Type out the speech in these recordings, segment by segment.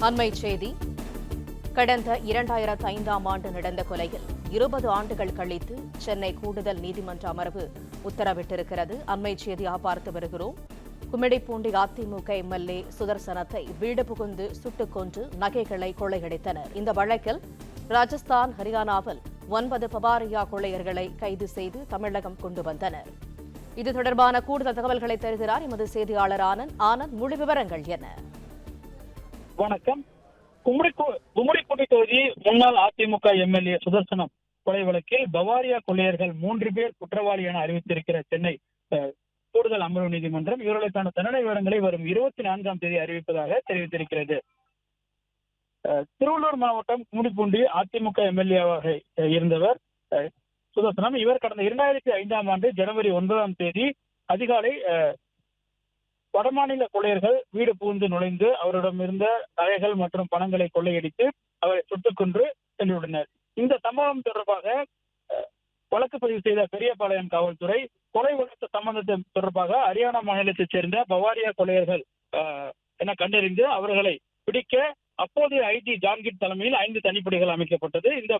அண்மை செய்தி. கடந்த இரண்டாயிரத்து ஐந்தாம் ஆண்டு நடந்த கொலையில் இருபது ஆண்டுகள் கழித்து சென்னை கூடுதல் நீதிமன்ற அமர்வு உத்தரவிட்டிருக்கிறது. அண்மை செய்தியாக பார்த்து வருகிறோம். கும்மிடிப்பூண்டி அதிமுக எம்எல்ஏ சுதர்சனத்தை வீடு புகுந்து சுட்டுக் கொன்று நகைகளை கொள்ளையடித்தனர். இந்த வழக்கில் ராஜஸ்தான் ஹரியானாவில் ஒன்பது பபாரியா கொள்ளையர்களை கைது செய்து தமிழகம் கொண்டு வந்தனர். இது தொடர்பான கூடுதல் தகவல்களை தருகிறார் எமது செய்தியாளர் ஆனந்த். ஆனந்த் முழு விவரங்கள் என்ன? வணக்கம். கும்மிடி தொகுதி முன்னாள் அதிமுக எம்எல்ஏ சுதர்சனம் கொலை வழக்கில் பவாரியா கொள்ளையர்கள் மூன்று பேர் குற்றவாளி என அறிவித்திருக்கிற சென்னை கூடுதல் அமர்வு நீதிமன்றம் இவர்களுக்கான தண்டனை விவரங்களை வரும் இருபத்தி நான்காம் தேதி அறிவிப்பதாக தெரிவித்திருக்கிறது. அஹ், திருவள்ளூர் மாவட்டம் கும்மிடிப்பூண்டி அதிமுக எம்எல்ஏவாக இருந்தவர் அஹ், சுதர்சனம். இவர் கடந்த இரண்டாயிரத்தி ஐந்தாம் ஆண்டு ஜனவரி ஒன்பதாம் தேதி அதிகாலை வடமாநில கொள்ளையர்கள் வீடு புகுந்து நுழைந்து அவரிடம் இருந்த நகைகள் மற்றும் பணங்களை கொள்ளையடித்து அவரை சுட்டுக் கொன்று சென்றுள்ளனர் இந்த சம்பவம் தொடர்பாக அஹ், வழக்கு பதிவு செய்த பெரியபாளையம் காவல்துறை கொலை வழக்கு சம்பந்தத்தை தொடர்பாக ஹரியானா மாநிலத்தைச் சேர்ந்த பவாரியா கொள்ளையர்கள் என கண்டறிந்து அவர்களை பிடிக்க அப்போதைய ஐஜி ஜான்கிட் தலைமையில் ஐந்து தனிப்படைகள் அமைக்கப்பட்டது. இந்த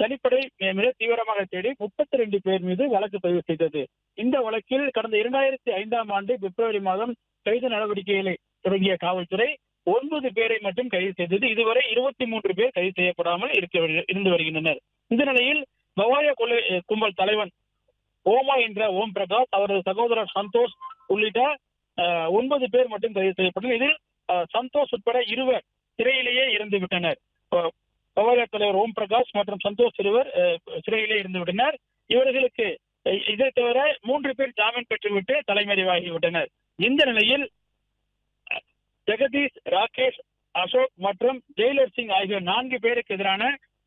தனிப்படை மிக தீவிரமாக தேடி முப்பத்தி ரெண்டு பேர் மீது வழக்கு பதிவு செய்தது. இந்த வழக்கில் கடந்த இரண்டாயிரத்தி ஐந்தாம் ஆண்டு பிப்ரவரி மாதம் கைது நடவடிக்கைகளை தொடங்கிய காவல்துறை ஒன்பது பேரை மட்டும் கைது செய்தது. இதுவரை இருபத்தி மூன்று பேர் கைது செய்யப்படாமல் இருக்க இருந்து வருகின்றனர். இந்த நிலையில் பவாயா கொள்ளை கும்பல் தலைவன் ஓமா என்ற ஓம் பிரகாஷ் அவரது சகோதரர் சந்தோஷ் உள்ளிட்ட ஒன்பது பேர் மட்டும் கைது செய்யப்பட்டனர். இதில் சந்தோஷ் உட்பட இருவர் சிறையிலேயே இறந்து விட்டனர் பவாரியா தலைவர் ஓம் பிரகாஷ் மற்றும் சந்தோஷ் இருவர் சிறையிலே இருந்து விட்டனர். இவர்களுக்கு இதை தவிர மூன்று பேர் ஜாமீன் பெற்றுவிட்டு தலைமறைவாகிவிட்டனர். இந்த நிலையில் ஜெகதீஷ் ராகேஷ் அசோக் மற்றும் ஜெயிலர் சிங் ஆகிய நான்கு பேருக்கு எதிரான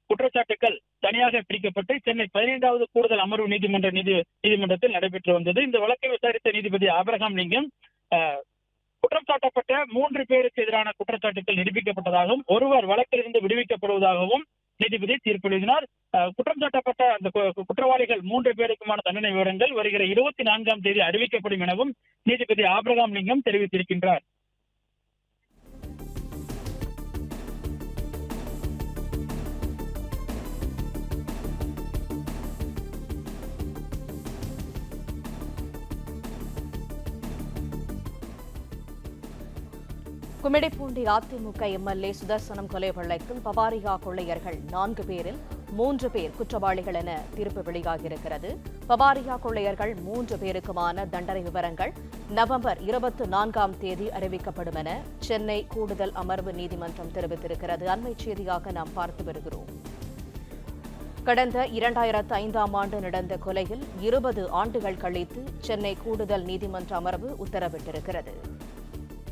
குற்றச்சாட்டுகள் தனியாக பிடிக்கப்பட்டு சென்னை பதினைந்தாவது கூடுதல் அமர்வு நீதிமன்ற நீதி நீதிமன்றத்தில் நடைபெற்று வந்தது. இந்த வழக்கை விசாரித்த நீதிபதி ஆபிரகாம் லிங்கம் குற்றம் சாட்டப்பட்ட மூன்று பேருக்கு எதிரான குற்றச்சாட்டுகள் நிரூபிக்கப்பட்டதாகவும் ஒருவர் வழக்கிலிருந்து விடுவிக்கப்படுவதாகவும் நீதிபதி தீர்ப்பு எழுதினார். குற்றம் சாட்டப்பட்ட அந்த கு- குற்றவாளிகள் மூன்று பேருக்குமான தண்டனை விவரங்கள் வருகிற இருபத்தி நான்காம் தேதி அறிவிக்கப்படும் எனவும் நீதிபதி ஆபிரகாம் லிங்கம் தெரிவித்திருக்கின்றார். குமிடைப்பூண்டி அதிமுக எம்எல்ஏ சுதர்சனம் கொலை வழக்கில் பவாரியா கொள்ளையர்கள் நான்கு பேரில் மூன்று பேர் குற்றவாளிகள் என தீர்ப்பு வெளியாகியிருக்கிறது. பவாரியா கொள்ளையர்கள் மூன்று பேருக்குமான தண்டனை விவரங்கள் நவம்பர் இருபத்தி நான்காம் தேதி அறிவிக்கப்படும் என சென்னை கூடுதல் அமர்வு நீதிமன்றம் தெரிவித்திருக்கிறது. அண்மை செய்தியாக நாம் பார்த்து வருகிறோம். கடந்த இரண்டாயிரத்து ஐந்தாம் ஆண்டு நடந்த கொலையில் இருபது ஆண்டுகள் கழித்து சென்னை கூடுதல் நீதிமன்ற அமர்வு உத்தரவிட்டிருக்கிறது.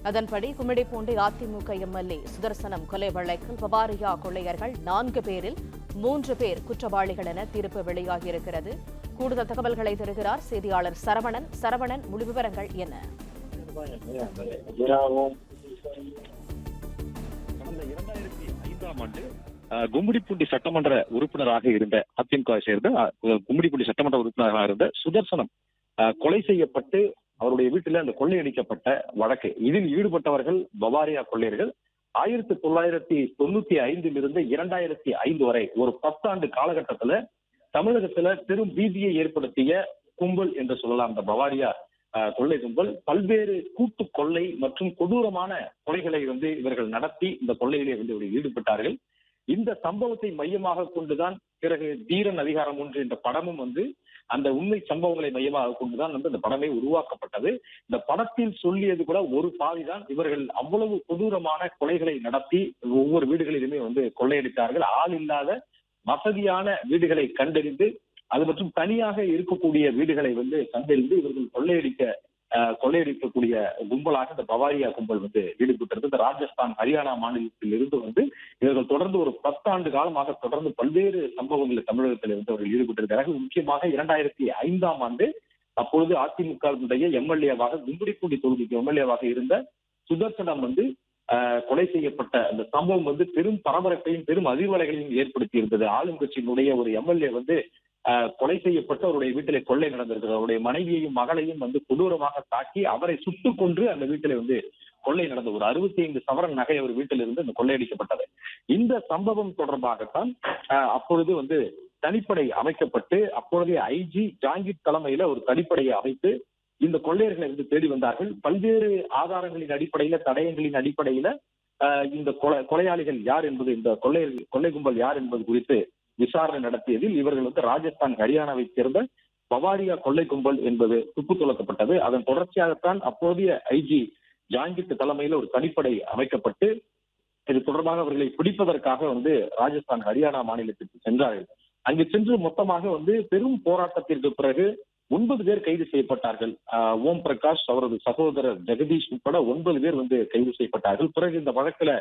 அதன்படி கும்மிடிப்பூண்டி அதிமுக எம்எல்ஏ சுதர்சனம் கொலை வழக்கில் பவாரியா கொள்ளையர்கள் நான்கு பேரில் மூன்று பேர் குற்றவாளிகள் என தீர்ப்பு வெளியாகியிருக்கிறது. கூடுதல் தகவல்களை தருகிறார் செய்தியாளர் சரவணன். சரவணன் முழு விவரங்கள் என்ன? ஆண்டு கும்மிடிப்பூண்டி சட்டமன்ற உறுப்பினராக இருந்த அதிமுக சேர்ந்த கும்மிடிப்பூண்டி சட்டமன்ற உறுப்பினராக இருந்த சுதர்சனம் கொலை செய்யப்பட்டு அவருடைய வீட்டில் அந்த கொள்ளையடிக்கப்பட்ட வழக்கு. இதில் ஈடுபட்டவர்கள் பவாரியா கொள்ளையர்கள். ஆயிரத்தி தொள்ளாயிரத்தி தொண்ணூத்தி ஐந்தில் இருந்து இரண்டாயிரத்தி ஐந்து வரை ஒரு பத்தாண்டு காலகட்டத்துல தமிழகத்துல பெரும் பீதியை ஏற்படுத்திய கும்பல் என்று சொல்லலாம். இந்த பவாரியா கொள்ளை கும்பல். பல்வேறு கூட்டு கொள்ளை மற்றும் கொடூரமான கொலைகளை வந்து இவர்கள் நடத்தி இந்த கொள்ளையிலே வந்து இவர்கள் ஈடுபட்டார்கள். இந்த சம்பவத்தை மையமாக கொண்டுதான் பிறகு தீரன் அதிகாரம் ஒன்று என்ற படமும் வந்து அந்த உண்மை சம்பவங்களை மையமாக கொண்டுதான் வந்து அந்த படமே உருவாக்கப்பட்டது. இந்த படத்தில் சொல்லியது கூட ஒரு பாதிதான். இவர்கள் அவ்வளவு கொடூரமான கொலைகளை நடத்தி ஒவ்வொரு வீடுகளிலுமே வந்து கொள்ளையடித்தார்கள். ஆள் இல்லாத வசதியான வீடுகளை கண்டறிந்து அது மற்றும் தனியாக இருக்கக்கூடிய வீடுகளை வந்து கண்டறிந்து இவர்கள் கொள்ளையடிக்க கொள்ளையடிக்கக்கூடிய கும்பலாக இந்த பவாரியா கும்பல் வந்து ஈடுபட்டிருந்தது இந்த ராஜஸ்தான் ஹரியானா மாநிலத்தில் இருந்து வந்து இவர்கள் தொடர்ந்து ஒரு பத்தாண்டு காலமாக தொடர்ந்து பல்வேறு சம்பவங்களில் தமிழகத்தில் இருந்து அவர்கள் ஈடுபட்டிருக்கிறார்கள். முக்கியமாக இரண்டாயிரத்தி ஐந்தாம் ஆண்டு அப்பொழுது அதிமுகவினுடைய எம்எல்ஏவாக கும்படிப்பூண்டி தொகுதிக்கு எம்எல்ஏவாக இருந்த சுதர்சனம் வந்து கொலை செய்யப்பட்ட அந்த சம்பவம் வந்து பெரும் பரபரப்பையும் பெரும் அதிர்வலைகளையும் ஏற்படுத்தி இருந்தது ஆளுங்கட்சியினுடைய ஒரு எம்எல்ஏ வந்து கொலை செய்யப்பட்டு அவருடைய வீட்டிலே கொள்ளை நடந்திருக்கிறது. அவருடைய மனைவியையும் மகளையும் வந்து கொடூரமாக தாக்கி அவரை சுட்டு கொன்று அந்த வீட்டிலே வந்து கொள்ளை நடந்த ஒரு அறுபத்தி ஐந்து சவரன் நகை அவர் வீட்டிலிருந்து அந்த கொள்ளையடிக்கப்பட்டது. இந்த சம்பவம் தொடர்பாகத்தான் அப்பொழுது வந்து தனிப்படை அமைக்கப்பட்டு அப்பொழுதைய ஐஜி ஜாங்கிட் தலைமையில ஒரு தனிப்படையை அமைத்து இந்த கொள்ளையர்களை வந்து தேடி வந்தார்கள். பல்வேறு ஆதாரங்களின் அடிப்படையில தடயங்களின் அடிப்படையில இந்த கொலை கொலையாளிகள் யார் என்பது இந்த கொள்ளை கொள்ளை கும்பல் யார் என்பது குறித்து விசாரணை நடத்தியதில் இவர்கள் வந்து ராஜஸ்தான் ஹரியானாவைச் சேர்ந்த பவாரியா கொள்ளை கும்பல் என்பது துப்பு துளக்கப்பட்டது அதன் தொடர்ச்சியாகத்தான் அப்போதைய ஐஜி ஜாங்கித் தலைமையில ஒரு தனிப்படை அமைக்கப்பட்டு இது தொடர்பாக அவர்களை பிடிப்பதற்காக வந்து ராஜஸ்தான் ஹரியானா மாநிலத்திற்கு சென்றார்கள். அங்கு சென்று மொத்தமாக வந்து பெரும் போராட்டத்திற்கு பிறகு ஒன்பது பேர் கைது செய்யப்பட்டார்கள். ஓம் பிரகாஷ் அவரது சகோதரர் ஜெகதீஷ் உட்பட ஒன்பது பேர் வந்து கைது செய்யப்பட்டார்கள். பிறகு இந்த வழக்குல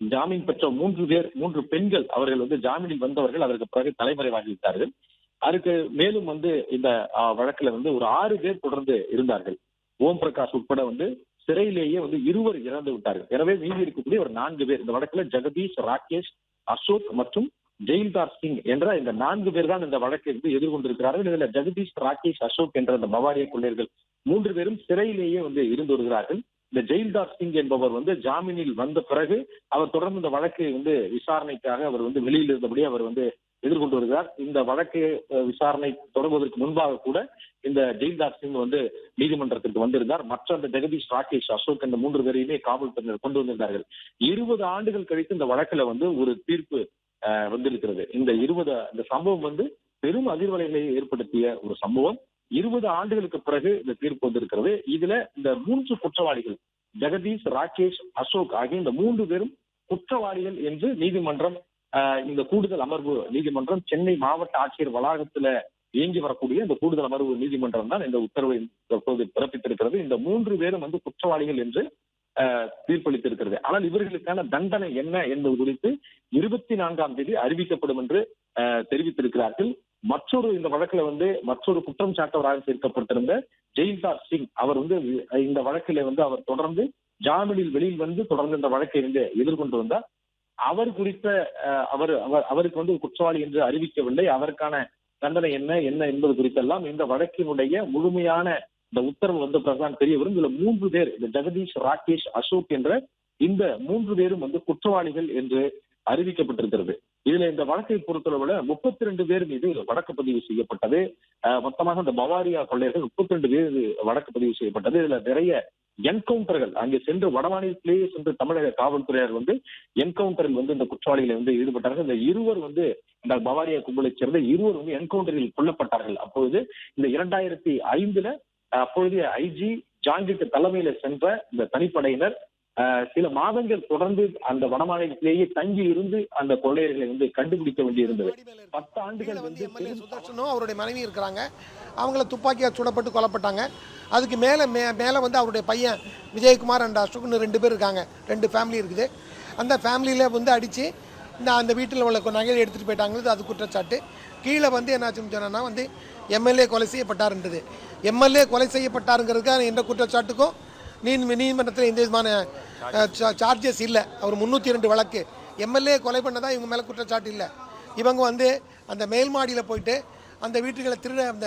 ஜாமீன் பெற்ற மூன்று பேர் மூன்று பெண்கள் அவர்கள் வந்து ஜாமீனில் வந்தவர்கள் அதற்கு பிறகு தலைமறைவாகிவிட்டார்கள் அதுக்கு மேலும் வந்து இந்த வழக்குல வந்து ஒரு ஆறு பேர் தொடர்ந்து இருந்தார்கள். ஓம் பிரகாஷ் உட்பட வந்து சிறையிலேயே வந்து இருவர் இறந்து விட்டார்கள். எனவே மீதி இருக்கக்கூடிய ஒரு நான்கு பேர் இந்த வழக்குல ஜெகதீஷ் ராகேஷ் அசோக் மற்றும் ஜெயில்தார் சிங் என்ற இந்த நான்கு பேர் தான் இந்த வழக்கை வந்து எதிர்கொண்டிருக்கிறார்கள். இதுல ஜெகதீஷ் ராகேஷ் அசோக் என்ற இந்த பவாரிய கொள்ளையர்கள் மூன்று பேரும் சிறையிலேயே வந்து இருந்து வருகிறார்கள். இந்த ஜெயில்தார் சிங் என்பவர் வந்து ஜாமீனில் வந்த பிறகு அவர் தொடர்ந்து இந்த வழக்கை வந்து விசாரணைக்காக அவர் வந்து வெளியில் இருந்தபடி அவர் வந்து எதிர்கொண்டு வருகிறார். இந்த வழக்கு விசாரணை தொடங்குவதற்கு முன்பாக கூட இந்த ஜெயில்தார் சிங் வந்து நீதிமன்றத்திற்கு வந்திருந்தார். மற்ற அந்த ஜெகதீஷ் ராகேஷ் அசோக் இந்த மூன்று பேரையுமே காவல்துறையினர் கொண்டு வந்திருந்தார்கள். இருபது ஆண்டுகள் கழித்து இந்த வழக்குல வந்து ஒரு தீர்ப்பு வந்திருக்கிறது. இந்த இருபது இந்த சம்பவம் வந்து பெரும் அதிர்வலைகளை ஏற்படுத்திய ஒரு சம்பவம். இருபது ஆண்டுகளுக்கு பிறகு இந்த தீர்ப்பு வந்திருக்கிறது. இதுல இந்த மூன்று குற்றவாளிகள் ஜெகதீஷ் ராகேஷ் அசோக் ஆகிய இந்த மூன்று பேரும் குற்றவாளிகள் என்று நீதிமன்றம் இந்த கூடுதல் அமர்வு நீதிமன்றம் சென்னை மாவட்ட ஆட்சியர் வளாகத்துல இயங்கி வரக்கூடிய இந்த கூடுதல் அமர்வு நீதிமன்றம் தான் இந்த உத்தரவை தற்போது பிறப்பித்திருக்கிறது. இந்த மூன்று பேரும் வந்து குற்றவாளிகள் என்று தீர்ப்பளித்திருக்கிறது. ஆனால் இவர்களுக்கான தண்டனை என்ன என்பது குறித்து இருபத்தி நான்காம் தேதி அறிவிக்கப்படும் என்று ஆஹ், தெரிவித்திருக்கிறார்கள். மற்றொரு இந்த வழக்குல வந்து மற்றொரு குற்றம் சாட்டவராக சேர்க்கப்பட்டிருந்த ஜெயில்தார் சிங் அவர் வந்து இந்த வழக்கில வந்து அவர் தொடர்ந்து ஜாமீனில் வெளியில் வந்து தொடர்ந்து இந்த வழக்கை வந்து எதிர்கொண்டு வந்தார். அவர் குறித்த அவர் அவர் அவருக்கு வந்து குற்றவாளி என்று அறிவிக்கவில்லை. அவருக்கான தண்டனை என்ன என்ன என்பது குறித்தெல்லாம் இந்த வழக்கினுடைய முழுமையான இந்த உத்தரவு வந்து பிரதான் தெரிய வரும். இதுல மூன்று பேர் இந்த ஜெகதீஷ் ராகேஷ் அசோக் என்ற இந்த மூன்று பேரும் வந்து குற்றவாளிகள் என்று அறிவிக்கப்பட்டிருக்கிறது. இதுல இந்த வழக்கை பொறுத்தளவுல முப்பத்தி ரெண்டு பேர் மீது வழக்கு பதிவு செய்யப்பட்டது. மொத்தமாக இந்த பவாரியா கொள்ளையர்கள் முப்பத்தி ரெண்டு பேர் வழக்கு பதிவு செய்யப்பட்டது. இதுல நிறைய என்கவுண்டர்கள் அங்கே சென்று வடமாநிலத்திலேயே சென்று தமிழக காவல்துறையார் வந்து என்கவுண்டரில் வந்து இந்த குற்றவாளிகளை வந்து ஈடுபட்டார்கள். இந்த இருவர் வந்து இந்த பவாரியா கும்பலைச் சேர்ந்த இருவர் வந்து என்கவுண்டரில் கொல்லப்பட்டார்கள். அப்பொழுது இந்த இரண்டாயிரத்தி ஐந்துல அப்பொழுதைய ஐஜி ஜாங்கிட்டு தலைமையில சென்ற இந்த தனிப்படையினர் சில மாதங்கள் தொடர்ந்து அந்த வடமாநிலத்திலேயே தங்கி இருந்து அந்த கொள்ளையர்களை வந்து கண்டுபிடிக்க வேண்டியிருந்தது. பத்து ஆண்டுகள் வந்து சுதர்ஷனும் அவருடைய மனைவி இருக்கிறாங்க. அவங்கள துப்பாக்கியால் சுடப்பட்டு கொல்லப்பட்டாங்க. அதுக்கு மேலே மே மேலே வந்து அவருடைய பையன் விஜயகுமார் அண்ட் அசோக்னு ரெண்டு பேர் இருக்காங்க. ரெண்டு ஃபேமிலி இருக்குது. அந்த ஃபேமிலியில் வந்து அடித்து இந்த அந்த வீட்டில் உள்ள நகையை எடுத்துகிட்டு போயிட்டாங்கிறது அது குற்றச்சாட்டு. கீழே வந்து என்னாச்சுன்னு சொன்னோன்னா வந்து எம்எல்ஏ கொலை செய்யப்பட்டாருன்றது. எம்எல்ஏ கொலை செய்யப்பட்டாருங்கிறதுக்கு எந்த குற்றச்சாட்டுக்கும் நீதி நீதிமன்றத்தில் எந்த விதமான சார்ஜஸ் இல்லை. அவர் முந்நூற்றி ரெண்டு வழக்கு. எம்எல்ஏ கொலை பண்ணதா இவங்க மேலே குற்றச்சாட்டு இல்லை. இவங்க வந்து அந்த மேல் மாடியில் போயிட்டு அந்த வீட்டுகளை திருட அந்த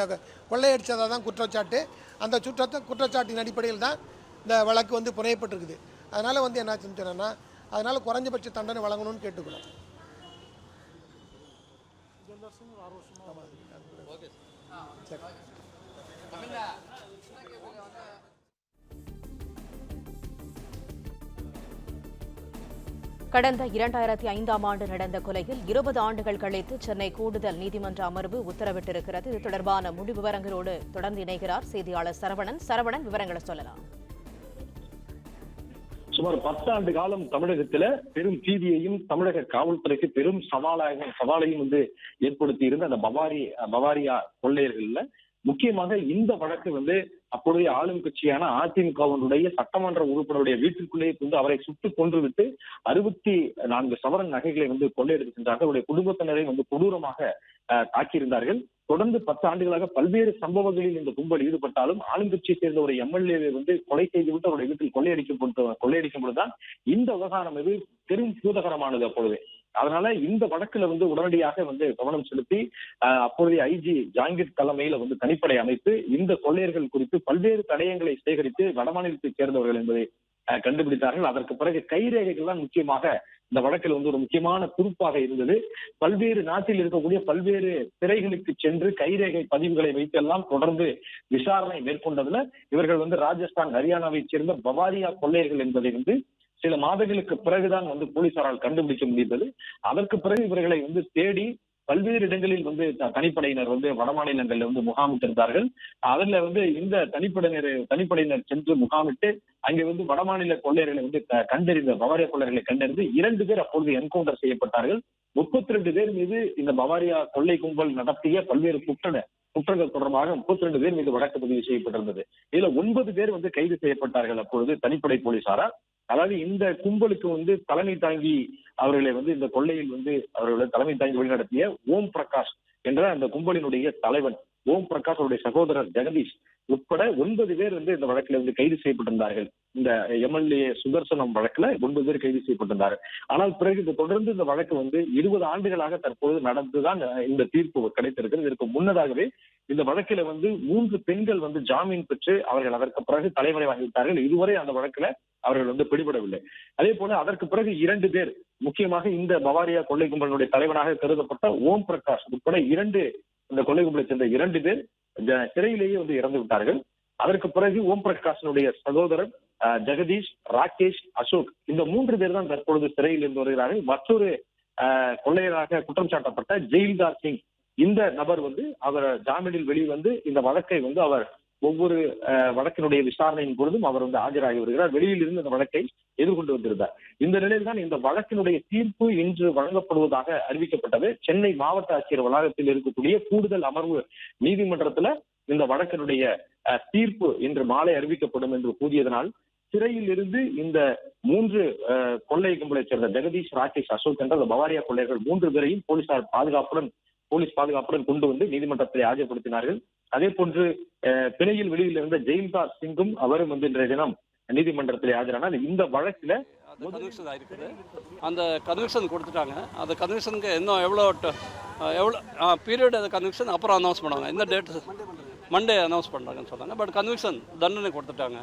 கொள்ளையடிச்சதாக தான் குற்றச்சாட்டு. அந்த சுற்றத்தை குற்றச்சாட்டின் அடிப்படையில் தான் இந்த வழக்கு வந்து புனையப்பட்டிருக்குது. அதனால் வந்து என்னாச்சுன்னு சொன்னோன்னா அதனால் குறைஞ்சபட்ச தண்டனை வழங்கணும்னு கேட்டுக்கிறோம். கடந்த இரண்டாயிரத்தி ஐந்தாம் ஆண்டு நடந்த கொலையில் இருபது ஆண்டுகள் கழித்து சென்னை கூடுதல் நீதிமன்ற அமர்வு உத்தரவிட்டிருக்கிறது. இது தொடர்பான முழு விவரங்களோடு தொடர்ந்து இணைகிறார் செய்தியாளர் சரவணன். சரவணன் விவரங்களை சொல்லலாம். சுமார் பத்தாண்டு காலம் தமிழகத்துல பெரும் தீதியையும் தமிழக காவல்துறைக்கு பெரும் சவாலாக சவாலையும் வந்து ஏற்படுத்தி இருந்த அந்த பவாரி பவாரியா கொள்ளையர்கள்ல முக்கியமாக இந்த வழக்கு வந்து அப்பொழுதைய ஆளும் கட்சியான அதிமுகவினுடைய சட்டமன்ற உறுப்பினருடைய வீட்டிற்குள்ளே வந்து அவரை சுட்டு கொன்றுவிட்டு அறுபத்தி நான்கு சவரன் நகைகளை வந்து கொள்ளையெடுத்து சென்றார்கள் அவருடைய குடும்பத்தினரை வந்து கொடூரமாக தாக்கியிருந்தார்கள். தொடர்ந்து பத்து ஆண்டுகளாக பல்வேறு சம்பவங்களில் இந்த கும்பல் ஈடுபட்டாலும் ஆளுங்கட்சியை சேர்ந்த ஒரு எம்எல்ஏவை வந்து கொலை செய்துவிட்டு அவருடைய வீட்டில் கொள்ளையடிக்கப்பட்டு கொள்ளையடிக்கும் பொழுதுதான் இந்த விவகாரம் இது பெரும் பூதகரமானது அப்பொழுது. அதனால இந்த வழக்குல வந்து உடனடியாக வந்து கவனம் செலுத்தி அப்போதைய ஐஜி ஜாங்கிர் தலைமையில வந்து தனிப்படை அமைத்து இந்த கொள்ளையர்கள் குறித்து பல்வேறு தடயங்களை சேகரித்து வடமாநிலத்தைச் சேர்ந்தவர்கள் என்பதை கண்டுபிடித்தார்கள். அதற்கு பிறகு கைரேகைகள் தான் முக்கியமாக இந்த வழக்கில் வந்து ஒரு முக்கியமான குறிப்பாக இருந்தது. பல்வேறு நாட்டில் இருக்கக்கூடிய பல்வேறு சிறைகளுக்கு சென்று கைரேகை பதிவுகளை வைத்தெல்லாம் தொடர்ந்து விசாரணை மேற்கொண்டதுல இவர்கள் வந்து ராஜஸ்தான் ஹரியானாவைச் சேர்ந்த பவாரியா கொள்ளையர்கள் என்பதை வந்து சில மாதங்களுக்கு பிறகுதான் வந்து போலீசாரால் கண்டுபிடிக்க முடிந்தது. அதற்கு பிறகு இவர்களை வந்து தேடி பல்வேறு இடங்களில் வந்து த- தனிப்படையினர் வந்து வடமாநிலங்கள்ல வந்து முகாமிட்டிருந்தார்கள். அதுல வந்து இந்த தனிப்படையினர் தனிப்படையினர் சென்று முகாமிட்டு அங்கே வந்து வடமாநில கொள்ளையர்களை வந்து கண்டறிந்த பவாரியா கொள்ளையர்களை கண்டறிந்து இரண்டு பேர் அப்பொழுது என்கவுண்டர் செய்யப்பட்டார்கள். முப்பத்தி ரெண்டு பேர் மீது இந்த பவாரியா கொள்ளை கும்பல் நடத்திய பல்வேறு குற்ற குற்றங்கள் தொடர்பாக முப்பத்தி ரெண்டு பேர் மீது வழக்கு பதிவு செய்யப்பட்டிருந்தது. இதுல ஒன்பது பேர் வந்து கைது செய்யப்பட்டார்கள் அப்பொழுது தனிப்படை போலீசாரால். அதாவது இந்த கும்பலுக்கு வந்து தலைமை தாங்கி அவர்களை வந்து இந்த கொள்ளையில் வந்து அவர்களை தலைமை தாங்கி வழிநடத்திய ஓம் பிரகாஷ் என்ற அந்த கும்பலினுடைய தலைவன். ஓம் பிரகாஷ் அவருடைய சகோதரர் ஜெகதீஷ் உட்பட ஒன்பது பேர் வந்து இந்த வழக்கில் வந்து கைது செய்யப்பட்டிருந்தார்கள். இந்த எம்எல்ஏ சுதர்சனம் வழக்குல ஒன்பது பேர் கைது செய்யப்பட்டிருந்தார்கள் ஆனால் பிறகு இது தொடர்ந்து இந்த வழக்கு வந்து இருபது ஆண்டுகளாக தற்போது நடந்துதான் இந்த தீர்ப்பு கிடைத்திருக்கிறது. இதற்கு முன்னதாகவே இந்த வழக்கில வந்து மூன்று பெண்கள் வந்து ஜாமீன் பெற்று அவர்கள் அதற்கு பிறகு தலைமறைவாகிவிட்டார்கள் இதுவரை அந்த வழக்குல அவர்கள் வந்து பிடிபடவில்லை. அதே போல அதற்கு பிறகு இரண்டு பேர் முக்கியமாக இந்த பவாரியா கொள்ளை கும்பலினுடைய தலைவனாக கருதப்பட்ட ஓம் பிரகாஷ் உட்பட இரண்டு இந்த கொலை கும்பலை சேர்ந்த இரண்டு பேர் சிறையிலேயே வந்து இறந்து விட்டார்கள். அதற்கு பிறகு ஓம் பிரகாஷனுடைய சகோதரன் ஜெகதீஷ் ராகேஷ் அசோக் இந்த மூன்று பேர் தான் தற்பொழுது சிறையில் இருந்து வருகிறார்கள். மற்றொரு கொள்ளையராக குற்றம் சாட்டப்பட்ட ஜெயில்தார் சிங் இந்த நபர் வந்து அவர் ஜாமீனில் வெளிவந்து இந்த வழக்கை வந்து அவர் ஒவ்வொரு வழக்கினுடைய விசாரணையின் பொழுதும் அவர் வந்து ஆஜராகி வருகிறார். வெளியில் இருந்து இந்த வழக்கை எதிர்கொண்டு வந்திருந்தார். இந்த நிலையில் தான் இந்த வழக்கினுடைய தீர்ப்பு இன்று வழங்கப்படுவதாக அறிவிக்கப்பட்டது. சென்னை மாவட்ட ஆட்சியர் வளாகத்தில் இருக்கக்கூடிய கூடுதல் அமர்வு நீதிமன்றத்துல இந்த வழக்கினுடைய தீர்ப்பு இன்று மாலை அறிவிக்கப்படும் என்று கூறியதனால் சிறையில் இருந்து இந்த மூன்று கொள்ளை கும்பலைச் சேர்ந்த ஜெகதீஷ் ராகேஷ் அசோக் என்ற அந்த பவாரியா கொள்ளையர்கள் மூன்று பேரையும் போலீசார் பாதுகாப்புடன் போலீஸ் பாதுகாப்புடன் கொண்டு வந்து நீதிமன்றத்தில் ஆஜர்படுத்தினார்கள். அதே போன்று பிணையில் வெளியில் இருந்த ஜெயில்தார் சிங்கும் அவரும் வந்து இன்றைய தினம் நீதிமன்றத்தில் ஆஜரானார். இந்த வழக்கில் கன்விக்ஷன் ஆயிருக்குது. அந்த கன்விக்ஷன் கொடுத்துட்டாங்க. அந்த கன்விக்ஷனுக்கு இன்னும் எவ்வளோ ட- எவ்வளோ பீரியட் அந்த கன்விக்ஷன் அப்புறம் அனௌன்ஸ் பண்ணுவாங்க. இந்த டேட் மண்டே அனௌன்ஸ் பண்ணுறாங்கன்னு சொன்னாங்க. பட் கன்விக்ஷன் தண்டனை கொடுத்துட்டாங்க.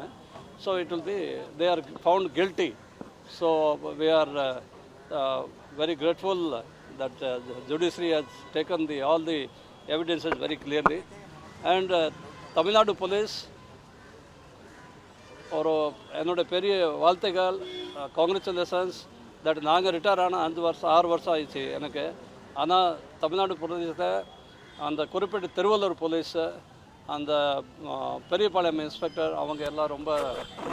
So it will be they are found guilty so we are very grateful that judiciary has taken the all the evidences very clearly and Tamil Nadu police ஒரு என்னோட பெரிய வாழ்த்துக்கள் congratulations that நாங்கள் retire ஆன அஞ்சு வருஷம் ஆறு வருஷம் ஆயிடுச்சு எனக்கு. ஆனால் தமிழ்நாடு பிரதேசத்தை அந்த குறிப்பிட்ட திருவள்ளூர் போலீஸு அந்த uh, பெரியபாளையம் இன்ஸ்பெக்டர் அவங்க எல்லாம் ரொம்ப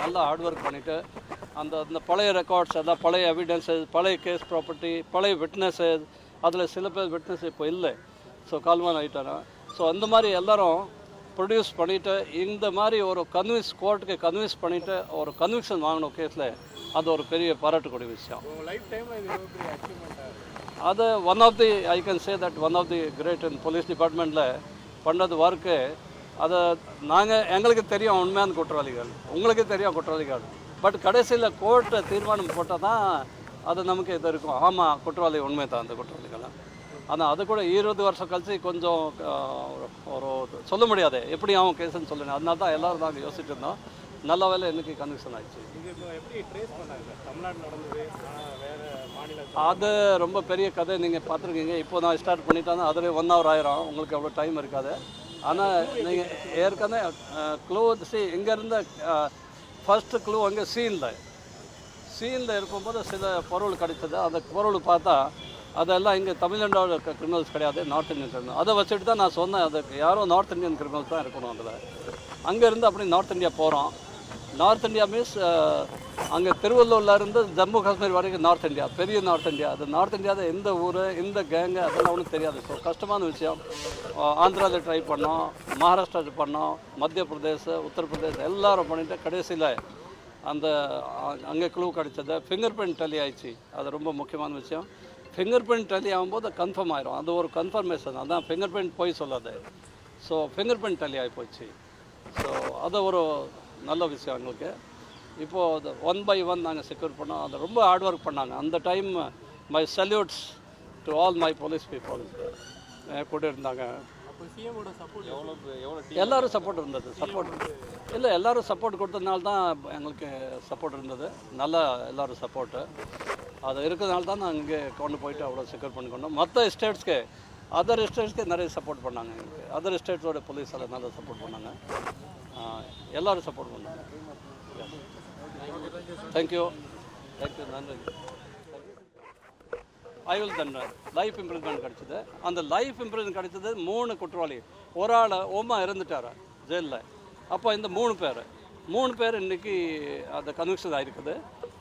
நல்லா ஹார்ட் ஒர்க் பண்ணிவிட்டு அந்த அந்த பழைய ரெக்கார்ட்ஸ் எல்லாம் பழைய எவிடன்ஸஸ் பழைய கேஸ் ப்ராப்பர்ட்டி பழைய விட்னஸஸ் அதில் சில பேர் விட்னஸ் இப்போ இல்லை. ஸோ கால்வான் ஆகிட்டானா ஸோ அந்த மாதிரி எல்லாரும் ப்ரொடியூஸ் பண்ணிவிட்டு இந்த மாதிரி ஒரு கன்வின்ஸ் கோர்ட்டுக்கு கன்வின்ஸ் பண்ணிவிட்டு ஒரு கன்விக்ஷன் வாங்கணும் கேஸில் அது ஒரு பெரிய பாராட்டக்கூடிய விஷயம். அது one of the I can say that one of the great in police டிபார்ட்மெண்ட்டில் பண்ணது ஒர்க்கு அதை நாங்கள் எங்களுக்கு தெரியும் உண்மையான குற்றவாளிகள். உங்களுக்கு தெரியும் குற்றவாளிகள். பட் கடைசியில் கோர்ட்டு தீர்மானம் போட்டால் தான் அது நமக்கு இது இருக்கும். ஆமாம் குற்றவாளி உண்மை தான் அந்த குற்றவாளிகள் ஆனால் அது கூட இருபது வருஷம் கழிச்சு கொஞ்சம் ஒரு சொல்ல முடியாது. எப்படி அவன் கேஸுன்னு சொல்லணும் அதனால தான் எல்லாரும் நாங்கள் யோசிச்சுட்டு இருந்தோம். நல்ல வேலை இன்னைக்கு கன்விக்ஷன் ஆயிடுச்சு. அது ரொம்ப பெரிய கதை நீங்கள் பார்த்துருக்கீங்க. இப்போ நான் ஸ்டார்ட் பண்ணிட்டேன்னா அதில் ஒன் ஹவர் ஆயிரும். உங்களுக்கு அவ்வளோ டைம் இருக்காது. ஆனால் நீங்கள் ஏற்கனவே க்ளூ சி இங்கேருந்து ஃபர்ஸ்ட் க்ளூ அங்கே சீனில் சீனில் இருக்கும்போது சில பொருள் கிடைச்சது. அந்த பொருள் பார்த்தா அதெல்லாம் இங்கே தமிழ்நாடோட கிரிமினல்ஸ் கிடையாது நார்த் இந்தியன் கிரிமினல் அதை வச்சுட்டு தான் நான் சொன்னேன். அதுக்கு யாரும் நார்த் இந்தியன் கிரிமினல்ஸ் தான் இருக்கணும் அதில். அங்கேருந்து அப்படி நார்த் இந்தியா போகிறோம் நார்த் இந்தியா மீன்ஸ் அங்கே திருவள்ளூர்ல இருந்து ஜம்மு காஷ்மீர் வரைக்கும் நார்த் இந்தியா பெரிய நார்த் இந்தியா அது நார்த் இந்தியாவில் எந்த ஊர் எந்த கேங்கு அதெல்லாம் ஒன்றும் தெரியாது. ஸோ கஷ்டமான விஷயம். ஆந்திராவில் ட்ரை பண்ணோம் மகாராஷ்டிராவில் பண்ணோம் மத்திய பிரதேஷ் உத்தரப்பிரதேஷ் எல்லாரும் பண்ணிட்டு கடைசியில் அந்த அங்கே க்ளூ கிடைச்சது. ஃபிங்கர் பிரிண்ட் டலி ஆயிடுச்சு. அது ரொம்ப முக்கியமான விஷயம். ஃபிங்கர் பிரிண்ட் டலி ஆகும்போது கன்ஃபார்ம் ஆயிரும். அது ஒரு கன்ஃபர்மேஷன் அதான் ஃபிங்கர் பிரிண்ட் போய் சொல்லாது. ஸோ ஃபிங்கர் பிரிண்ட் டலி ஆகி போச்சு. ஸோ அது ஒரு நல்ல விஷயம் எங்களுக்கு. இப்போது ஒன் பை ஒன் நாங்கள் செக்யூர் பண்ணோம். அது ரொம்ப ஹார்ட் ஒர்க் பண்ணாங்க. அந்த time my salutes to all my police people கூட இருந்தாங்க. எல்லாரும் சப்போர்ட் இருந்தது சப்போர்ட் இல்லை எல்லாரும் சப்போர்ட் கொடுத்ததுனால தான் எங்களுக்கு சப்போர்ட் இருந்தது. நல்லா எல்லாரும் சப்போர்ட்டு அது இருக்கிறதுனால தான் நாங்கள் இங்கே கொண்டு போயிட்டு அவ்வளோ செக்யூர் பண்ணி கொண்டோம் மற்ற ஸ்டேட்ஸ்க்கு அதர் ஸ்டேட்ஸ்க்கு நிறைய சப்போர்ட் பண்ணாங்க எங்களுக்கு. அதர் ஸ்டேட்ஸோட போலீஸ் எல்லாம் நல்லா சப்போர்ட் பண்ணாங்க. எல்லாரும் சப்போர்ட் பண்ணாங்க. தேங்க்யூ தேங்க்யூ நன்றி. ஐ வில் லைஃப் இம்ப்ரூவ்மெண்ட் கிடச்சிது. அந்த லைஃப் இம்ப்ரூவ்மெண்ட் கிடைச்சது மூணு குற்றவாளி. ஒரு ஆள் ஓமா இறந்துட்டார்? ஜெயிலில். அப்போ இந்த மூணு பேர். மூணு பேர் இன்னைக்கு அந்த கன்விக்ஷன் ஆகிருக்குது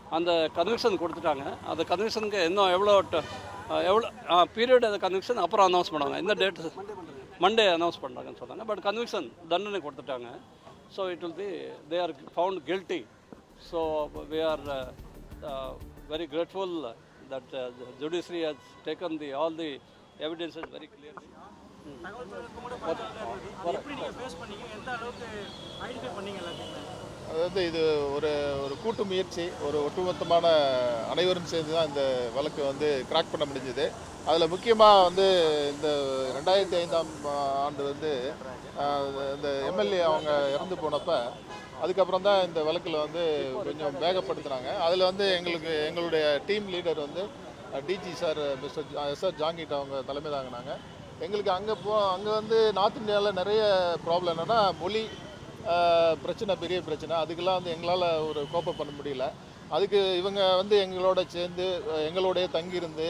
அந்த கன்விக்ஷன் கொடுத்துட்டாங்க. அந்த கன்விக்ஷனுக்கு இன்னும் எவ்வளோ ட- எவ்வளோ பீரியட் அந்த கன்விக்ஷன் அப்புறம் அனௌன்ஸ் பண்ணுவாங்க. இந்த டேட் மண்டே அனௌன்ஸ் பண்ணுறாங்கன்னு சொன்னாங்க பட் கன்விக்ஷன் தண்டனை கொடுத்துட்டாங்க. So it will be they are found guilty so we are very grateful that uh, the judiciary has taken the all the evidences very clearly. அதாவது இது ஒரு ஒரு கூட்டு முயற்சி ஒரு ஒட்டுமொத்தமான அனைவரும் சேர்ந்து தான் இந்த வழக்கு வந்து கிராக் பண்ண முடிஞ்சது அதில் முக்கியமாக வந்து இந்த ரெண்டாயிரத்தி ஐந்தாம் ஆண்டு வந்து இந்த எம்எல்ஏ அவங்க இறந்து போனப்போ அதுக்கப்புறம் தான் இந்த வழக்கில் வந்து கொஞ்சம் வேகப்படுத்துனாங்க. அதில் வந்து எங்களுக்கு எங்களுடைய டீம் லீடர் வந்து DG sir mister S R Jangid அவங்க தலைமை தாங்கினாங்க. எங்களுக்கு அங்கே போ அங்கே வந்து நார்த் இந்தியாவில் நிறைய ப்ராப்ளம் என்னென்னா மொழி பிரச்சனை பெரிய பிரச்சனை. அதுக்கெல்லாம் வந்து எங்களால் ஒரு கோப்பை பண்ண முடியல. அதுக்கு இவங்க வந்து எங்களோட சேர்ந்து அஹ், தங்கியிருந்து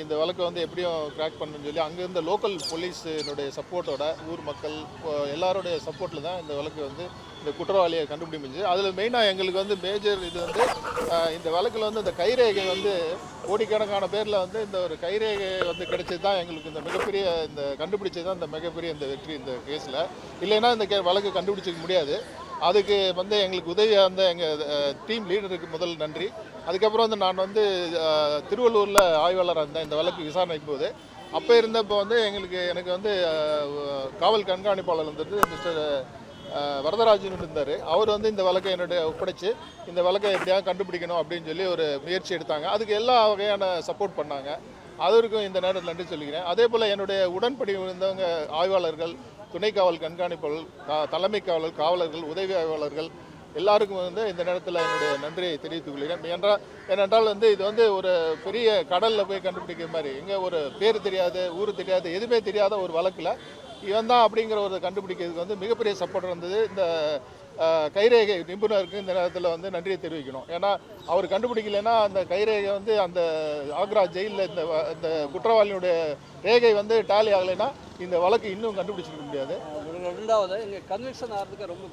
இந்த வழக்கை வந்து எப்படியும் கிராக் பண்ணணும்னு சொல்லி அங்கே இருந்த லோக்கல் போலீஸினுடைய சப்போர்ட்டோட ஊர் மக்கள் எல்லாருடைய சப்போர்ட்டில் தான் இந்த வழக்கு வந்து இந்த குற்றவாளியை கண்டுபிடி முடிஞ்சு அதில் மெயினாக எங்களுக்கு வந்து மேஜர் இது வந்து இந்த வழக்கில் வந்து இந்த கைரேகை வந்து கோடிக்கணக்கான பேரில் வந்து இந்த ஒரு கைரேகை வந்து கிடைச்சது தான் எங்களுக்கு இந்த மிகப்பெரிய இந்த கண்டுபிடிச்சது தான் இந்த மிகப்பெரிய இந்த வெற்றி இந்த கேஸில் இல்லைன்னா இந்த கே வழக்கு கண்டுபிடிச்சிக்க முடியாது. அதுக்கு வந்து எங்களுக்கு உதவியாக இருந்த எங்கள் டீம் லீடருக்கு முதல் நன்றி. அதுக்கப்புறம் வந்து நான் வந்து திருவள்ளூரில் ஆய்வாளராக இருந்தேன் இந்த வழக்கு விசாரணைக்கு போது. அப்போ இருந்தப்போ வந்து எங்களுக்கு எனக்கு வந்து காவல் கண்காணிப்பாளர் வந்துட்டு மிஸ்டர் வரதராஜன் இருந்தார். அவர் வந்து இந்த வழக்கை என்னுடைய ஒப்படைச்சு இந்த வழக்கை எப்படியாவது கண்டுபிடிக்கணும் அப்படின்னு சொல்லி ஒரு முயற்சி எடுத்தாங்க. அதுக்கு எல்லா வகையான சப்போர்ட் பண்ணாங்க. அதற்கும் இந்த நேரத்தில் நன்றி சொல்லிக்கிறேன். அதே போல் என்னுடைய உடன்படி இருந்தவங்க ஆய்வாளர்கள் துணை காவல் கண்காணிப்பாளர் தலைமை காவலர் காவலர்கள் உதவி ஆய்வாளர்கள் எல்லாருக்கும் வந்து இந்த நேரத்தில் என்னுடைய நன்றியை தெரிவித்துக் கொள்கிறேன். என்றால் ஏனென்றால் வந்து இது வந்து ஒரு பெரிய கடலில் போய் கண்டுபிடிக்கிற மாதிரி. எங்கே ஒரு பேர் தெரியாது ஊர் தெரியாது எதுவுமே தெரியாத ஒரு வழக்கில் இவன் தான் அப்படிங்கிற ஒரு கண்டுபிடிக்கிறதுக்கு வந்து மிகப்பெரிய சப்போர்ட் இருந்தது. இந்த கைரேகை நிபுணருக்கு இந்த நேரத்தில் வந்து நன்றியை தெரிவிக்கணும். ஏன்னா அவர் கண்டுபிடிக்கலைன்னா அந்த கைரேகை வந்து அந்த ஆக்ரா ஜெயிலில் இந்த இந்த குற்றவாளியுடைய ரேகை வந்து டேலி ஆகலைன்னா இந்த வழக்கு இன்னும் கண்டுபிடிச்சிருக்க முடியாது. ரெண்டாவது இங்கே கன்விக்ஷன் ஆகிறதுக்கு ரொம்ப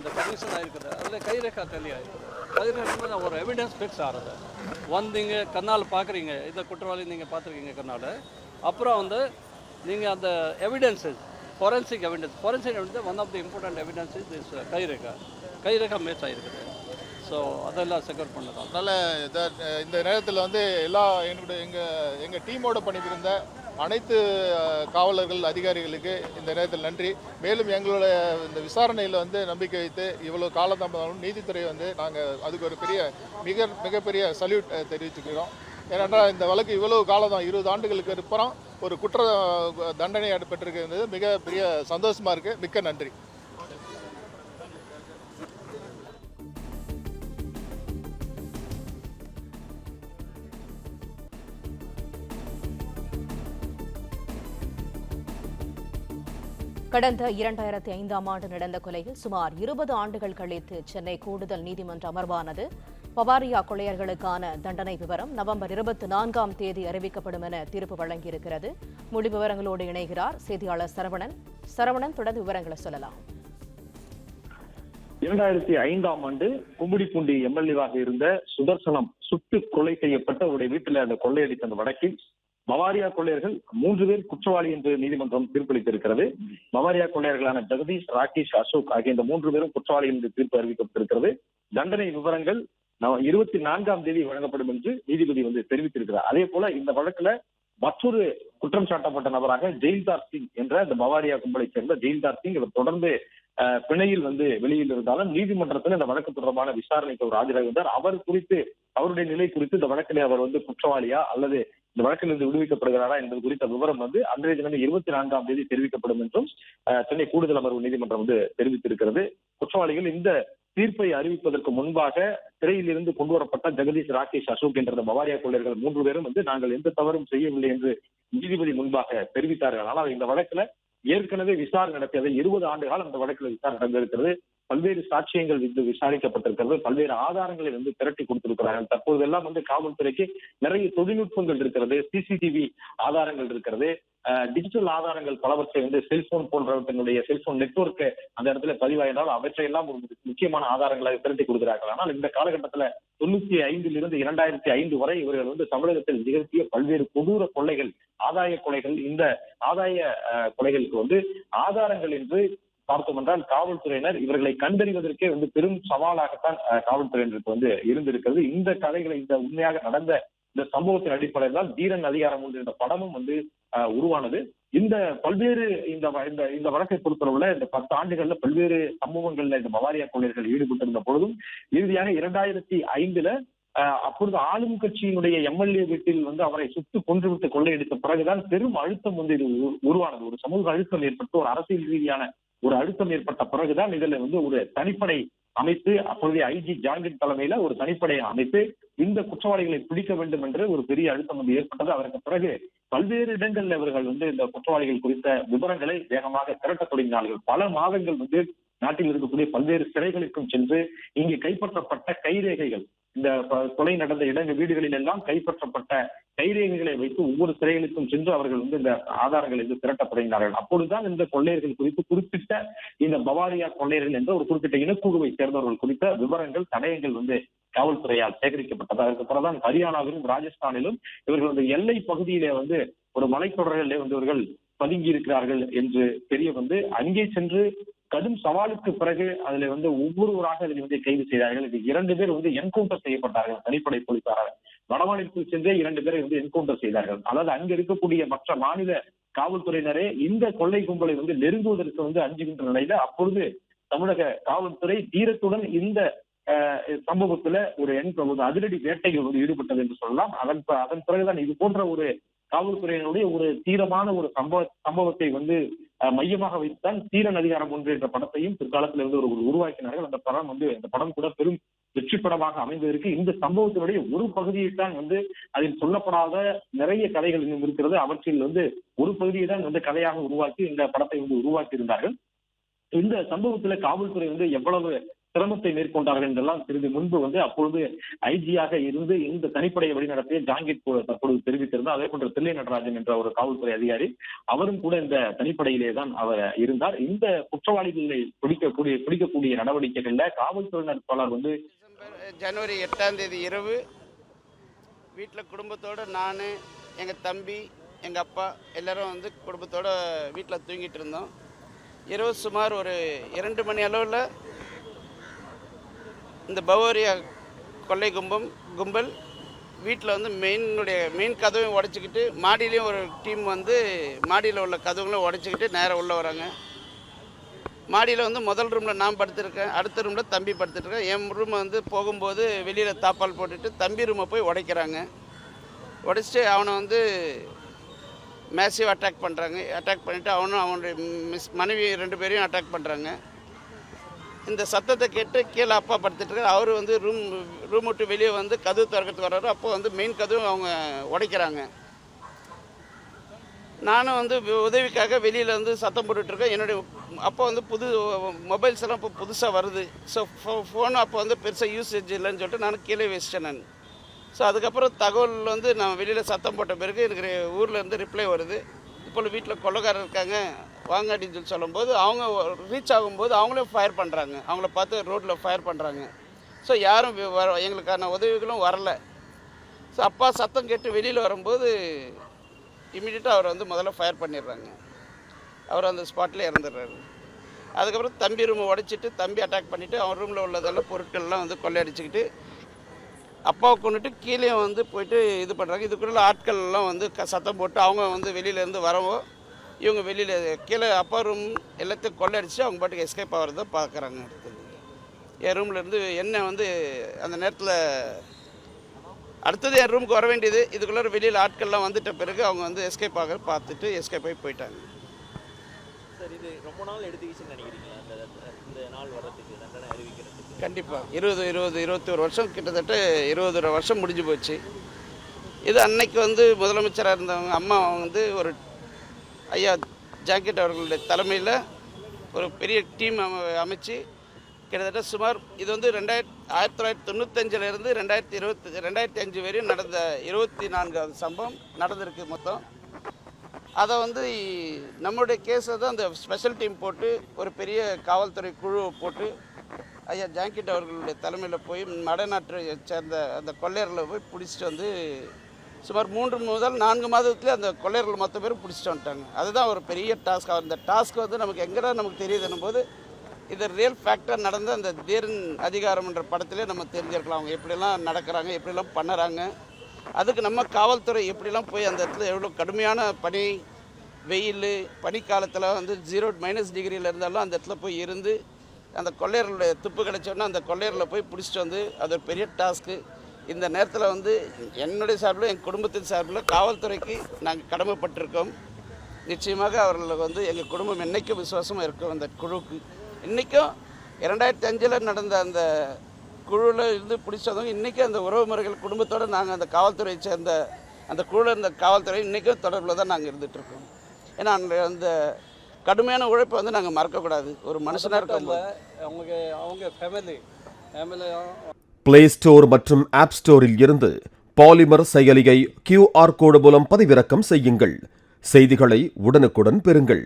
ஈஸி அந்த கன்விக்ஷன் ஆயிருக்குது. அதில் கைரேகா தெளியா அதுக்கு கைரேகா ஒரு எவிடன்ஸ் ஃபிக்ஸ் ஆகிறது வந்தீங்க கண்ணால் பார்க்குறீங்க இந்த குற்றவாளி நீங்கள் பார்த்துருக்கீங்க கண்ணால். அப்புறம் வந்து நீங்கள் அந்த evidences forensic evidence forensic evidence one of the important evidence is this கைரேகா. கைரேகா மேட்ச் ஆகிருக்குது ஸோ அதெல்லாம் செக்யூர் பண்ணலாம். அதனால் இந்த நேரத்தில் வந்து எல்லா என்னுடைய எங்கள் எங்கள் டீமோட பணிபுரிந்த அனைத்து காவலர்கள் அதிகாரிகளுக்கு இந்த நேரத்தில் நன்றி. மேலும் எங்களுடைய இந்த விசாரணையில் வந்து நம்பிக்கை வைத்து இவ்வளோ காலதாமதம் நீதித்துறை வந்து நாங்கள் அதுக்கு ஒரு பெரிய மிக மிகப்பெரிய சல்யூட் தெரிவிச்சுக்கிறோம். ஏனென்றால் இந்த வழக்கு இவ்வளவு காலம் தான் இருபது ஆண்டுகளுக்கு அப்புறம் ஒரு குற்ற தண்டனை பெற்றிருக்கிறது. மிக பெரிய சந்தோஷமாக இருக்குது மிக்க நன்றி. கடந்த இரண்டாயிரத்தி ஐந்தாம் ஆண்டு நடந்த கொலையில் சுமார் இருபது ஆண்டுகள் கழித்து சென்னை கூடுதல் நீதிமன்ற அமர்வானது பவாரியா கொள்ளையர்களுக்கான தண்டனை விவரம் நவம்பர் இருபத்தி நான்காம் தேதி அறிவிக்கப்படும் என தீர்ப்பு வழங்கியிருக்கிறது. முழு விவரங்களோடு இணைகிறார் செய்தியாளர் சரவணன். சரவணன் தொடர்ந்து விவரங்களை சொல்லலாம். இரண்டாயிரத்தி ஐந்தாம் ஆண்டு கும்மிடிப்பூண்டி எம்எல்ஏவாக இருந்த சுதர்சனம் சுட்டு கொலை செய்யப்பட்ட அவருடைய வீட்டில் அந்த கொள்ளையடித்த அந்த வழக்கில் மவாரியா கொள்ளையர்கள் மூன்று பேர் குற்றவாளி என்று நீதிமன்றம் தீர்ப்பளித்திருக்கிறது. மவாரியா கொள்ளையர்களான ஜெகதீஷ் ராகேஷ் அசோக் ஆகிய இந்த மூன்று பேரும் குற்றவாளி என்று தீர்ப்பு அறிவிக்கப்பட்டிருக்கிறது. தண்டனை விவரங்கள் இருபத்தி நான்காம் தேதி வழங்கப்படும் என்று நீதிபதி வந்து தெரிவித்திருக்கிறார். அதே போல இந்த வழக்குல மற்றொரு குற்றம் சாட்டப்பட்ட நபராக ஜெயில்தார் சிங் என்ற இந்த பவாரியா கும்பலைச் சேர்ந்த ஜெயில்தார் சிங் இவர் தொடர்ந்து பிணையில் வந்து வெளியில் இருந்தாலும் நீதிமன்றத்தில் இந்த வழக்கு தொடர்பான விசாரணைக்கு அவர் ஆஜராகி வந்தார். அவர் குறித்து அவருடைய நிலை குறித்து இந்த வழக்கிலே அவர் வந்து குற்றவாளியா அல்லது இந்த வழக்கிலிருந்து விடுவிக்கப்படுகிறாரா என்பது குறித்த விவரம் வந்து அன்றைய தினம் இருபத்தி நான்காம் தேதி தெரிவிக்கப்படும் என்றும் சென்னை கூடுதல் அமர்வு நீதிமன்றம் வந்து தெரிவித்திருக்கிறது. குற்றவாளிகள் இந்த தீர்ப்பை அறிவிப்பதற்கு முன்பாக சிறையில் இருந்து கொண்டு வரப்பட்ட ஜெகதீஷ் ராகேஷ் அசோக் என்ற அந்த பவாரியா கொள்ளையர்கள் மூன்று பேரும் வந்து நாங்கள் எந்த தவறும் செய்யவில்லை என்று நீதிபதி முன்பாக தெரிவித்தார்கள். ஆனால் இந்த வழக்குல ஏற்கனவே விசாரணை நடத்தியது இருபது ஆண்டு காலம் அந்த வழக்கில் விசாரணை நடந்திருக்கிறது. பல்வேறு சாட்சியங்கள் வந்து விசாரிக்கப்பட்டிருக்கிறது. பல்வேறு ஆதாரங்களை வந்து திரட்டி கொடுத்திருக்கிறார்கள். தற்போதெல்லாம் வந்து காவல்துறைக்கு நிறைய தொழில்நுட்பங்கள் இருக்கிறது சிசிடிவி ஆதாரங்கள் இருக்கிறது. அஹ், டிஜிட்டல் ஆதாரங்கள் பலவற்றை வந்து செல்போன் போன்றவற்றினுடைய செல்போன் நெட்வொர்க் அந்த இடத்துல பதிவாயிருந்தால் அவற்றையெல்லாம் ஒரு முக்கியமான ஆதாரங்களாக திரட்டி கொடுக்கிறார்கள். ஆனால் இந்த காலகட்டத்துல தொண்ணூத்தி ஐந்தில் இருந்து இரண்டாயிரத்தி ஐந்து வரை இவர்கள் வந்து தமிழகத்தில் நிகழ்த்திய பல்வேறு கொடூர கொள்ளைகள் ஆதாய கொலைகள் இந்த ஆதாய கொலைகளுக்கு வந்து ஆதாரங்கள் என்று பார்த்தோம் என்றால் காவல்துறையினர் இவர்களை கண்டறிவதற்கே வந்து பெரும் சவாலாகத்தான் காவல்துறையினருக்கு வந்து இருந்திருக்கிறது. இந்த கதைகளை இந்த உண்மையாக நடந்த இந்த சம்பவத்தின் அடிப்படையில் தான் தீரன் அதிகாரம் ஒன்று என்ற படமும் வந்து உருவானது. இந்த பல்வேறு இந்த வ- இந்த இந்த வழக்கை பொறுத்தளவுல இந்த பத்து ஆண்டுகள்ல பல்வேறு சம்பவங்கள்ல இந்த பவாரியா கொள்ளையர்கள் ஈடுபட்டிருந்த பொழுதும் இறுதியாக இரண்டாயிரத்தி ஐந்துல அப்பொழுது ஆளும் கட்சியினுடைய எம்எல்ஏ வீட்டில் வந்து அவரை சுட்டு கொன்றுவிட்டு கொள்ளையடித்த பிறகுதான் பெரும் அழுத்தம் வந்து இது உரு- உருவானது. ஒரு சமூக அழுத்தம் ஏற்பட்டு ஒரு அரசியல் ரீதியான ஒரு அழுத்தம் ஏற்பட்ட பிறகுதான் இதுல வந்து ஒரு தனிப்படை அமைத்து அப்பொழுதைய ஐஜி ஜாங்கின் தலைமையில ஒரு தனிப்படையை அமைத்து இந்த குற்றவாளிகளை பிடிக்க வேண்டும் என்று ஒரு பெரிய அழுத்தம் வந்து ஏற்பட்டது. அதற்கு பிறகு பல்வேறு இடங்களில் இவர்கள் வந்து இந்த குற்றவாளிகள் குறித்த விவரங்களை வேகமாக திரட்டத் தொடங்கினார்கள். பல மாதங்கள் வந்து நாட்டில் இருக்கக்கூடிய பல்வேறு சிறைகளுக்கும் சென்று இங்கே கைப்பற்றப்பட்ட கைரேகைகள் இந்த ப- கொலை நடந்த இடங்கள் வீடுகளில் எல்லாம் கைப்பற்றப்பட்ட கைரேகைகளை வைத்து ஒவ்வொரு சிறைகளுக்கும் சென்று அவர்கள் வந்து இந்த ஆதாரங்கள் வந்து திரட்ட தொடங்கினார்கள் அப்பொழுதுதான் இந்த கொள்ளையர்கள் குறித்து குறிப்பிட்ட இந்த பவாரியா கொள்ளையர்கள் என்ற ஒரு குறிப்பிட்ட இனக்குழுவை சேர்ந்தவர்கள் குறித்த விவரங்கள் தடயங்கள் வந்து காவல்துறையால் சேகரிக்கப்பட்டது. அதற்கு பிறகுதான் ஹரியானாவிலும் ராஜஸ்தானிலும் இவர்கள் வந்து எல்லை பகுதியிலே வந்து ஒரு மலைத்தொடர்களிலே வந்து இவர்கள் பதுங்கி இருக்கிறார்கள் என்று தெரிய வந்து அங்கே சென்று கடும் சவாலுக்கு பிறகு அதுல வந்து ஒவ்வொருவராக இதில் வந்து கைது செய்தார்கள். இது இரண்டு பேர் வந்து என்கவுண்டர் செய்யப்பட்டார்கள் தனிப்படை போலீசாரால். வடமாநிலத்தில் சென்றே இரண்டு பேரை வந்து என்கவுண்டர் செய்தார்கள். அதாவது அங்க இருக்கக்கூடிய மற்ற மாநில காவல்துறையினரே இந்த கொள்ளை கும்பலை வந்து நெருங்குவதற்கு வந்து அஞ்சுகின்ற நிலையில அப்பொழுது தமிழக காவல்துறை தீரத்துடன் இந்த சம்பவத்துல ஒரு என் அதிரடி வேட்டையில் வந்து ஈடுபட்டது என்று சொல்லலாம். அதன் ப- அதன் பிறகுதான் இது போன்ற ஒரு காவல்துறையினுடைய ஒரு தீரமான ஒரு சம்பவ சம்பவத்தை வந்து மையமாக வைத்துதான் தீரன் அதிகாரம் ஒன்று என்ற படத்தையும் பிற்காலத்தில் இருந்து ஒரு உருவாக்கினார்கள். அந்த படம் வந்து அந்த படம் கூட பெரும் வெற்றி படமாக அமைந்திருக்கு. இந்த சம்பவத்தினுடைய ஒரு பகுதியை தான் வந்து அதில் சொல்லப்படாத நிறைய கதைகள் இன்னும் இருக்கிறது. அவற்றில் வந்து ஒரு பகுதியை தான் வந்து கதையாக உருவாக்கி இந்த படத்தை வந்து உருவாக்கி இருந்தார்கள் இந்த சம்பவத்துல காவல்துறை வந்து எவ்வளவு சிரமத்தை மேற்கொண்டார்கள் என்றெல்லாம் சிறிது முன்பு வந்து அப்பொழுது ஐஜியாக இருந்து இந்த தனிப்படையை வழிநடத்திய ஜாங்கிர் தற்பொழுது தெரிவித்திருந்தார். அதே போன்ற தில்லை நடராஜன் என்ற ஒரு காவல்துறை அதிகாரி அவரும் கூட இந்த தனிப்படையிலே தான் அவர் இருந்தார். இந்த குற்றவாளிகளை பிடிக்கக்கூடிய பிடிக்கக்கூடிய நடவடிக்கைகள்ல காவல்துறையினர் பலர் வந்து ஜனவரி எட்டாம் தேதி இரவு வீட்டில் குடும்பத்தோடு நான் எங்கள் தம்பி எங்கள் அப்பா எல்லாரும் வந்து குடும்பத்தோடு வீட்டில் தூங்கிட்டு இருந்தோம். இரவு சுமார் ஒரு இரண்டு மணி அளவில் இந்த பவோரியா கொள்ளை கும்பம் கும்பல் வீட்டில் வந்து மெயினுடைய மெயின் கதவையும் உடச்சிக்கிட்டு மாடியிலையும் ஒரு டீம் வந்து மாடியில் உள்ள கதவுகளும் உடச்சிக்கிட்டு நேராக உள்ளே வராங்க. மாடியில் வந்து முதல் ரூமில் நான் படுத்திருக்கேன் அடுத்த ரூமில் தம்பி படுத்துட்ருக்கேன் என் ரூமை வந்து போகும்போது வெளியில் தாப்பால் போட்டுட்டு தம்பி ரூமை போய் உடைக்கிறாங்க. உடைச்சிட்டு அவனை வந்து மேசிவ் அட்டாக் பண்ணுறாங்க அட்டாக் பண்ணிவிட்டு அவனும் அவனுடைய மிஸ் மனைவி ரெண்டு பேரையும் அட்டாக் பண்ணுறாங்க இந்த சத்தத்தை கேட்டு கீழே அப்பா படுத்துட்டு அவர் வந்து ரூம் ரூம் விட்டு வெளியே வந்து கதவு திறக்கிறதுக்கு வர்றாரு. அப்போ வந்து மெயின் கதவு அவங்க உடைக்கிறாங்க. நானும் வந்து உதவிக்காக வெளியில் வந்து சத்தம் போட்டுட்ருக்கேன் என்னுடைய அப்போ வந்து புது மொபைல்ஸ் எல்லாம் இப்போ புதுசாக வருது. ஸோ ஃபோ ஃபோனும் அப்போ வந்து பெருசாக யூசேஜ் இல்லைன்னு சொல்லிட்டு நான் கீழே வச்சிட்டேன் நான். ஸோ அதுக்கப்புறம் தகவல் வந்து நான் வெளியில் சத்தம் போட்ட பிறகு எனக்கு ஊரில் இருந்து ரிப்ளை வருது. இப்போ வீட்டில் கொள்ளக்காரர் இருக்காங்க வாங்க அப்படின்னு சொல்லி சொல்லும்போது அவங்க ரீச் ஆகும்போது அவங்களே ஃபயர் பண்ணுறாங்க அவங்கள பார்த்து ரோட்டில் ஃபயர் பண்ணுறாங்க ஸோ யாரும் வர எங்களுக்கான உதவிகளும் வரல. ஸோ அப்பா சத்தம் கேட்டு வெளியில் வரும்போது இம்மிடியட்டாக அவர் வந்து முதல்ல ஃபயர் பண்ணிடுறாங்க. அவர் அந்த ஸ்பாட்டில் இறந்துடுறாரு. அதுக்கப்புறம் தம்பி ரூமை உடைச்சிட்டு தம்பி அட்டாக் பண்ணிவிட்டு அவன் ரூமில் உள்ளதெல்லாம் பொருட்கள்லாம் வந்து கொள்ளையடிச்சிக்கிட்டு அப்பாவை கொண்டுட்டு கீழே வந்து போயிட்டு இது பண்ணுறாங்க இதுக்குள்ள ஆட்கள்லாம் வந்து க சத்தம் போட்டு அவங்க வந்து வெளியிலேருந்து வரவோ இவங்க வெளியில் கீழே அப்பா ரூம் எல்லாத்தையும் கொள்ளடிச்சு அவங்க பாட்டுக்கு எஸ்கேப் ஆகிறத பார்க்குறாங்க அடுத்தது. என் ரூம்லேருந்து என்ன வந்து அந்த நேரத்தில் அடுத்தது என் ரூமுக்கு வர வேண்டியது. இதுக்குள்ளே வெளியில் ஆட்கள்லாம் வந்துட்ட பிறகு அவங்க வந்து எஸ்கேப் ஆகிற பார்த்துட்டு எஸ்கேப் ஆகி போயிட்டாங்க. சார் இது ரொம்ப நாள் எடுத்துக்கிச்சுன்னு நினைக்கிறீங்களா? இந்த நாள் வர்றதுக்கு? கண்டிப்பாக இருபது இருபது இருபத்தி ஒரு வருஷம் கிட்டத்தட்ட இருபது வருஷம் முடிஞ்சு போச்சு. இது அன்னைக்கு வந்து முதலமைச்சராக இருந்தவங்க அம்மா வந்து ஒரு ஐயா ஜாக்கெட் அவர்களுடைய தலைமையில் ஒரு பெரிய டீம் அமைச்சு கிட்டத்தட்ட சுமார் இது வந்து ரெண்டாயிரத்தி ஆயிரத்தி தொள்ளாயிரத்தி தொண்ணூத்தஞ்சிலேருந்து ரெண்டாயிரத்தி இருபத்தி ரெண்டாயிரத்தி அஞ்சு வரையும் நடந்த இருபத்தி நான்காவது சம்பவம் நடந்திருக்கு மொத்தம். அதை வந்து நம்மளுடைய கேஸை தான் அந்த ஸ்பெஷல் டீம் போட்டு ஒரு பெரிய காவல்துறை குழு போட்டு ஐயா ஜாங்கிட் அவர்களுடைய தலைமையில் போய் மடநாட்டை சேர்ந்த அந்த கொள்ளையர்களை போய் பிடிச்சிட்டு வந்து சுமார் மூன்று முதல் நான்கு மாதத்துலேயே அந்த கொள்ளையர்கள் மொத்த பேரும் பிடிச்சிட்டு வந்துட்டாங்க. அதுதான் ஒரு பெரிய டாஸ்க் அந்த டாஸ்க் வந்து நமக்கு எங்கடா நமக்கு தெரியுதுன்னும் போது இது ரியல் ஃபேக்டர் நடந்த அந்த தீரன் அதிகாரம் என்ற படத்திலே நம்ம தெரிஞ்சிருக்கலாம். அவங்க எப்படிலாம் நடக்கிறாங்க எப்படிலாம் பண்ணுறாங்க அதுக்கு நம்ம காவல்துறை எப்படிலாம் போய் அந்த இடத்துல எவ்வளோ கடுமையான பனி வெயில் பனிக்காலத்தில் வந்து ஜீரோ மைனஸ் டிகிரியில் இருந்தாலும் அந்த இடத்துல போய் இருந்து அந்த கொள்ளையர்களுடைய துப்பு கிடைச்சோன்னா அந்த கொள்ளையரில் போய் பிடிச்சிட்டு வந்து அது ஒரு பெரிய டாஸ்க்கு இந்த நேரத்தில் வந்து என்னுடைய சார்பில் என் குடும்பத்தின் சார்பில் காவல்துறைக்கு நாங்கள் கடமைப்பட்டிருக்கோம். நிச்சயமாக அவர்களுக்கு வந்து எங்கள் குடும்பம் என்றைக்கும் விசுவாசமாக இருக்கும் அந்த குழுவுக்கு. இன்றைக்கும் இரண்டாயிரத்தி அஞ்சில் நடந்த அந்த குழுவில் இருந்து பிடிச்சவங்க இன்றைக்கும் அந்த உறவுமுறைகள் குடும்பத்தோடு நாங்கள் அந்த காவல்துறையை சேர்ந்த அந்த குழுவில் இருந்த காவல்துறை இன்றைக்கும் தொடர்பில் தான் நாங்கள் இருந்துகிட்ருக்கோம் ஏன்னா அந்த கடுமையான உழைப்பை வந்து நாங்கள் மறக்கக்கூடாது. ஒரு மனுஷனாக இருக்கும்போது. அவங்க அவங்க ஃபேமிலி பிளே ஸ்டோர் மற்றும் ஆப் ஸ்டோரில் இருந்து பாலிமர் செயலியை கியூஆர் கோடு மூலம் பதிவிறக்கம் செய்யுங்கள். செய்திகளை உடனுக்குடன் பெறுங்கள்.